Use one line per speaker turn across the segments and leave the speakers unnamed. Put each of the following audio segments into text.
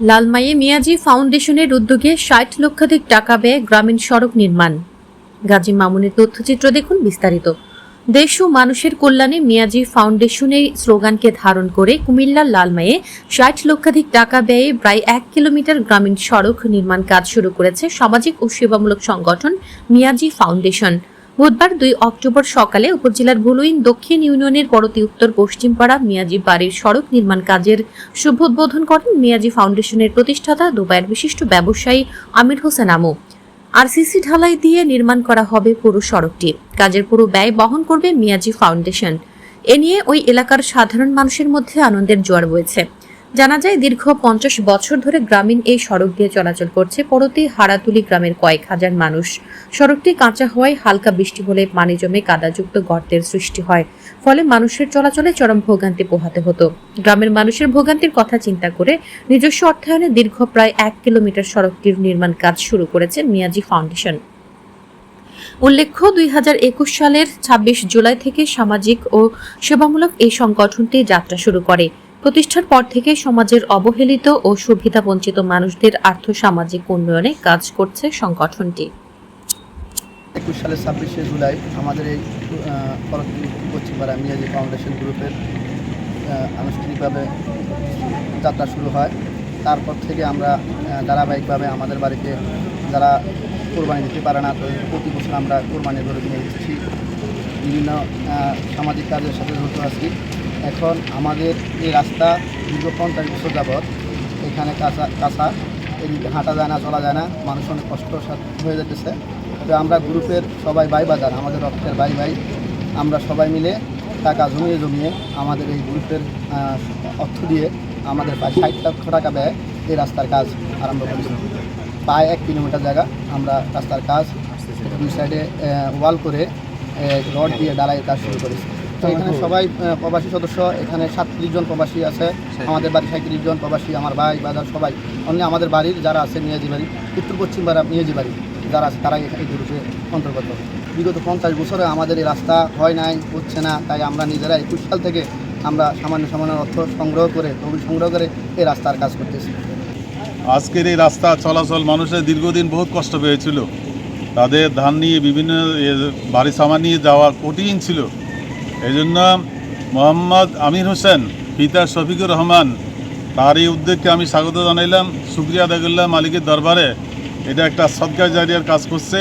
লালমাইয়ে মিয়াজি ফাউন্ডেশনের উদ্যোগে ষাট লক্ষাধিক টাকা ব্যয়ে গ্রামীণ সড়ক নির্মাণ। গাজী মামুনের তথ্যচিত্র দেখুন বিস্তারিত। দেশ ও মানুষের কল্যাণে মিয়াজি ফাউন্ডেশনের স্লোগানকে ধারণ করে কুমিল্লার লালমাইয়ে ষাট লক্ষাধিক টাকা ব্যয়ে প্রায় এক কিলোমিটার গ্রামীণ সড়ক নির্মাণ কাজ শুরু করেছে সামাজিক ও সেবামূলক সংগঠন মিয়াজি ফাউন্ডেশন। বুধবার দুই অক্টোবর সকালে উপজেলার ভুলুইন দক্ষিণ ইউনিয়নের পরতি উত্তর পশ্চিমপাড়া মিয়াজি বাড়ির সড়ক নির্মাণ কাজের শুভ উদ্বোধন করেন মিয়াজি ফাউন্ডেশনের প্রতিষ্ঠাতা, দুবাইয়ের বিশিষ্ট ব্যবসায়ী আমির হোসেন আমু। আরসিসি ঢালাই দিয়ে নির্মাণ করা হবে পুরো সড়কটি। কাজের পুরো ব্যয় বহন করবে মিয়াজি ফাউন্ডেশন। এ নিয়ে ওই এলাকার সাধারণ মানুষের মধ্যে আনন্দের জোয়ার বইছে। জানা যায়, দীর্ঘ পঞ্চাশ বছর ধরে গ্রামীণ এই সড়ক দিয়ে চলাচল করছে পরতি হারাতুলি গ্রামের কয়েক হাজার মানুষ। সড়কটি কাঁচা হওয়ায় হালকা বৃষ্টি হলে পানি জমে কাদাযুক্ত গর্তের সৃষ্টি হয়। ফলে মানুষের চলাচলে চরম ভোগান্তি পোহাতে হতো। গ্রামের মানুষের ভোগান্তির কথা চিন্তা করে নিজস্ব অর্থায়নে দীর্ঘ প্রায় এক কিলোমিটার সড়কটির নির্মাণ কাজ শুরু করেছে মিয়াজি ফাউন্ডেশন। উল্লেখ্য, দুই হাজার একুশ সালের ছাব্বিশ জুলাই থেকে সামাজিক ও সেবামূলক এই সংগঠনটি যাত্রা শুরু করে। প্রতিষ্ঠার পর থেকে সমাজের অবহেলিত ও সুবিধাবঞ্চিত মানুষদের আর্থ সামাজিক উন্নয়নে কাজ করছে সংগঠনটি।
একুশ সালের ছাব্বিশে জুলাই আমাদের এই পশ্চিমপাড়া মিয়াজি ফাউন্ডেশন গ্রুপের আনুষ্ঠানিকভাবে যাত্রা শুরু হয়। তারপর থেকে আমরা ধারাবাহিকভাবে আমাদের বাড়িতে যারা কোরবানি দিতে পারে না তো প্রতি বছর আমরা কোরবানি করে নিয়ে এসেছি। বিভিন্ন সামাজিক কাজের সাথে জড়িত আছি। এখন আমাদের এই রাস্তা দীর্ঘ পঞ্চাশ বছর যাবৎ এখানে কাঁচা কাঁচা এদিকে হাঁটা যায় না, চলা যায় না, মানুষ অনেক কষ্ট হয়ে যেতেছে। তো আমরা গ্রুপের সবাই ভাই বাজার, আমাদের রক্তের ভাই ভাই, আমরা সবাই মিলে টাকা জমিয়ে জমিয়ে আমাদের এই গ্রুপের অর্থ দিয়ে আমাদের প্রায় ষাট লক্ষ টাকা ব্যয় এই রাস্তার কাজ আরম্ভ করেছি। প্রায় এক কিলোমিটার জায়গা আমরা রাস্তার কাজ দুই সাইডে ওয়াল করে রড দিয়ে ডালাইয়ের কাজ শুরু করেছি। তো এখানে সবাই প্রবাসী সদস্য, এখানে সাতত্রিশ জন প্রবাসী আছে। আমাদের বাড়ি সাঁত্রিশ জন প্রবাসী, আমার ভাই, বাজার সবাই। অন্য আমাদের বাড়ির যারা আছে নিয়াজি বাড়ি, উত্তর পশ্চিম পাড়া নিয়াজি বাড়ি, যারা আছে, তারাই এই গ্রুপে অন্তর্গত। বিগত পঞ্চাশ বছরে আমাদের এই রাস্তা হয় নাই, হচ্ছে না, তাই আমরা নিজেরা একুশ সাল থেকে আমরা সামান্য সামান্য অর্থ সংগ্রহ করে তহবিল সংগ্রহ করে এই রাস্তার কাজ করতেছি।
আজকের এই রাস্তা চলাচল মানুষের দীর্ঘদিন বহুত কষ্ট পেয়েছিল। তাদের ধান নিয়ে বিভিন্ন বাড়ি সামান নিয়ে যাওয়া কঠিন ছিল। এই জন্য মোহাম্মদ আমির হোসেন, পিতা শফিকুর রহমান তার এই উদ্যোগকে আমি স্বাগত জানাইলাম। শুক্রিয়া আদায় করলাম মালিকের দরবারে। এটা একটা সদকা জারিয়ার কাজ করছে।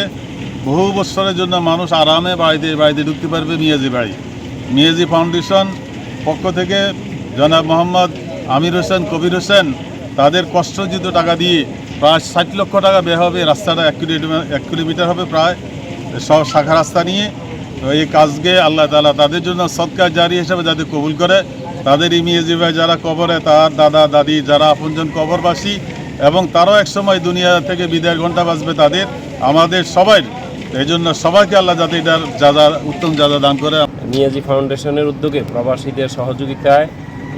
বহু বছরের জন্য মানুষ আরামে বাড়িতে বাড়িতে ঢুকতে পারবে মিয়াজি বাড়ি। মিয়াজি ফাউন্ডেশন পক্ষ থেকে জনাব মোহাম্মদ আমির হোসেন, কবির হোসেন, তাদের কষ্টজিত টাকা দিয়ে প্রায় ষাট লক্ষ টাকা ব্যয় হবে। রাস্তাটা এক কিলোমিটার এক কিলোমিটার হবে প্রায়। সব শাখা রাস্তা নিয়ে এই কাজকে আল্লাহ তালা তাদের জন্য সৎকার জারি হিসাবে যাদের কবুল করে। তাদের ইমিয়েজি ভাই যারা কবরে, তার দাদা, দাদি যারা আপনজন কবরবাসী এবং তারাও একসময় দুনিয়া থেকে বিদায়ের ঘণ্টা বাজবে তাদের, আমাদের সবাই। এই জন্য সবাইকে আল্লাহ যাতে এটার যা উত্তম যা দান করে।
মিয়াজি ফাউন্ডেশনের উদ্যোগে প্রবাসীদের সহযোগিতায়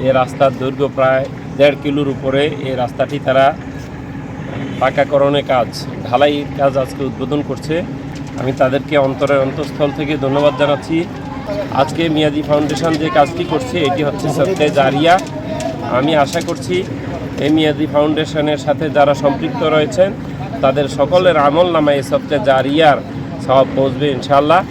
এ রাস্তার দৈর্ঘ্য প্রায় দেড় কিলোর উপরে এই রাস্তাটি তারা পাকাকরণের কাজ, ঢালাই কাজ আজকে উদ্বোধন করছে। আমি তাদেরকে অন্তরের অন্তঃস্থল থেকে ধন্যবাদ জানাচ্ছি। আজকে মিয়াজি ফাউন্ডেশন যে কাজটি করছে, এটি হচ্ছে সত্যে জারিয়া। আমি আশা করছি এই মিয়াজি ফাউন্ডেশনের সাথে যারা সম্পৃক্ত রয়েছেন, তাদের সকলের আমল নামায় সবচেয়ে জারিয়ার সব পৌঁছবে ইনশাল্লাহ